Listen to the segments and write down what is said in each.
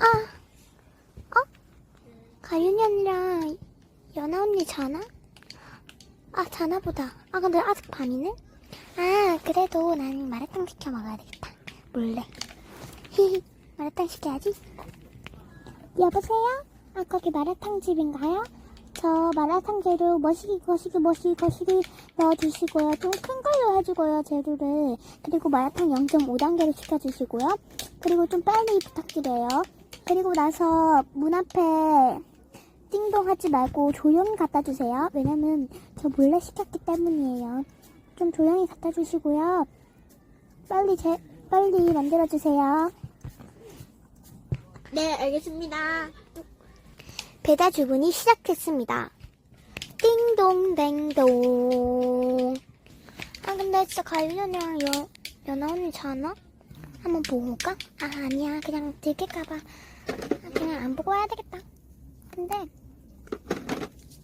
아, 어? 가윤이 언니랑 연아 언니 자나? 아, 자나 보다. 아, 근데 아직 밤이네? 아, 그래도 난 마라탕 시켜 먹어야 되겠다. 몰래. 히히, 마라탕 시켜야지. 여보세요? 아, 거기 마라탕 집인가요? 저 마라탕 재료 머시기, 거시기, 머시기, 거시기 넣어주시고요. 좀 큰 걸로 해주고요, 재료를. 그리고 마라탕 0.5단계로 시켜주시고요. 그리고 좀 빨리 부탁드려요. 그리고 나서 문 앞에 띵동 하지 말고 조용히 갖다 주세요. 왜냐면 저 몰래 시켰기 때문이에요. 좀 조용히 갖다 주시고요. 빨리 제, 빨리 만들어 주세요. 네, 알겠습니다. 배달 주문이 시작했습니다. 띵동댕동. 아 근데 진짜 연 연아 언니 자나? 한번 보고 올까? 아 아니야 그냥 들킬까봐 아, 그냥 안 보고 와야 되겠다. 근데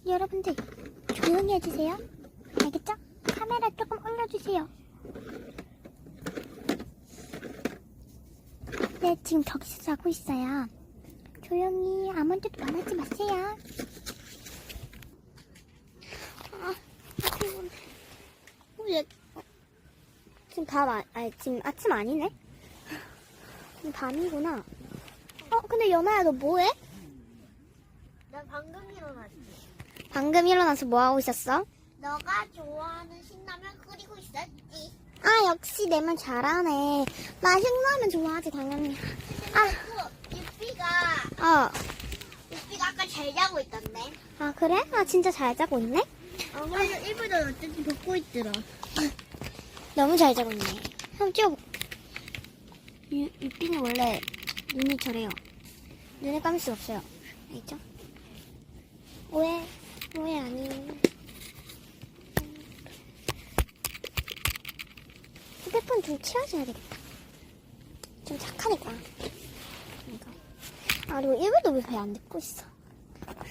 여러분들 조용히 해주세요. 알겠죠? 카메라 조금 올려주세요. 네 지금 저기서 자고 있어요. 조용히 아무 데도 말하지 마세요. 아, 피곤해. 어, 얘, 어, 지금 밤, 아, 지금 아침 아니네? 밤이구나. 어, 근데 연아야, 너 뭐해? 나 방금 일어났지. 방금 일어나서 뭐하고 있었어? 너가 좋아하는 신라면 끓이고 있었지. 아, 역시 내 말 잘하네. 나 신라면 좋아하지, 당연히. 아, 그 유삐가 어. 유삐가 아까 잘 자고 있던데. 아, 그래? 아, 진짜 잘 자고 있네? 어, 그래서 일부러 어쩐지 벗고 있더라. 너무 잘 자고 있네. 한번 찍어볼게. 유, 유빈이 원래 눈이 저래요. 눈을 감을 수 없어요. 알죠? 오해, 오해 아니에요. 휴대폰 좀 치워줘야 되겠다. 좀 착하니까. 이거. 아, 그리고 1분도 왜 배 안 듣고 있어?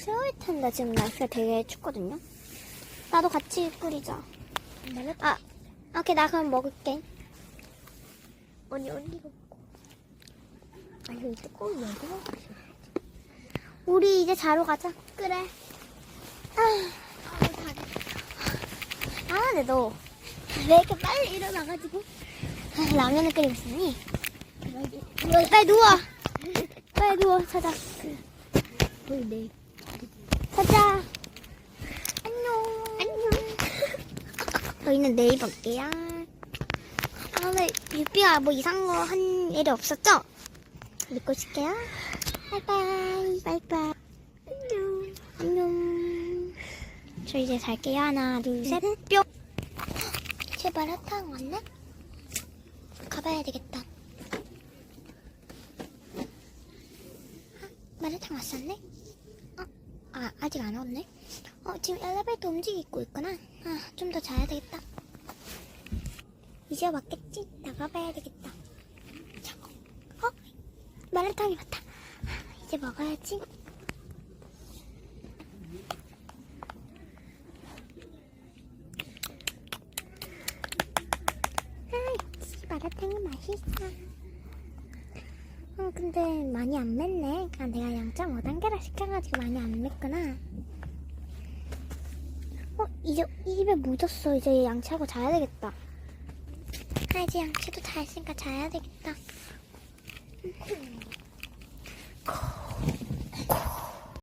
추울 텐데 지금 날씨가 되게 춥거든요. 나도 같이 끓이자. 아, 오케이, 나 그럼 먹을게. 언니 언니가. 아 여기 뚜껑이 열고 먹고 우리 이제 자러 가자. 그래. 아, 아 근데 너왜 이렇게 빨리 일어나가지고 아, 라면을 끓이고 있으니? 빨리 누워. 빨리 누워. 자자. 내. 자자. 안녕. 안녕. 저희는 내일 볼게요. 아, 근데 유비가 뭐 이상한 거한 일이 없었죠? 믿고 있을게요. 바이바이. 바이바이. 안녕. 안녕. 저 이제 잘게요. 하나, 둘, 셋, 뿅. 제 마라탕 왔나? 가봐야 되겠다. 아, 마라탕 왔었네? 어, 아, 아직 안 왔네? 어, 지금 엘리베이터 움직이고 있구나. 아, 좀 더 자야 되겠다. 이제 왔겠지? 나가봐야 되겠다. 마라탕이 왔다. 아, 이제 먹어야지. 마라탕이 맛있어. 어, 근데 많이 안 맵네. 아, 내가 0.5단계라 시켜가지고 많이 안 맵구나. 어, 이제 입에 묻었어. 이제 양치하고 자야 되겠다. 아, 이제 양치도 다 했으니까 자야 되겠다. こう。